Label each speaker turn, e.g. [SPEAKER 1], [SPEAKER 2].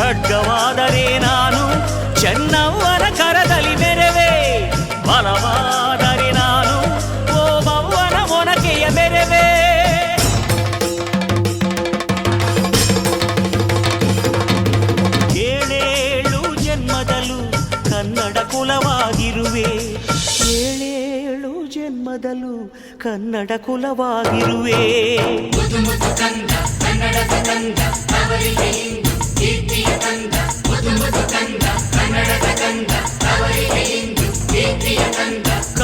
[SPEAKER 1] ಖಡ್ಗವಾದರೆ ನಾನು ಚೆನ್ನವ್ವನ ಕರದಲ್ಲಿ ಮೆರವೆ. ಬಲವಾದರೆ ನಾನು ಓಬವ್ವನ ಮೊನಕೆಯ ಮೆರವೆ. ಏಳೇಳು ಜನ್ಮದಲ್ಲೂ ಕನ್ನಡ ಕುಲವಾಗಿರುವೆ. ಏಳೇಳು ಜನ್ಮದಲ್ಲೂ ಕನ್ನಡ ಕುಲವಾಗಿರುವೆ.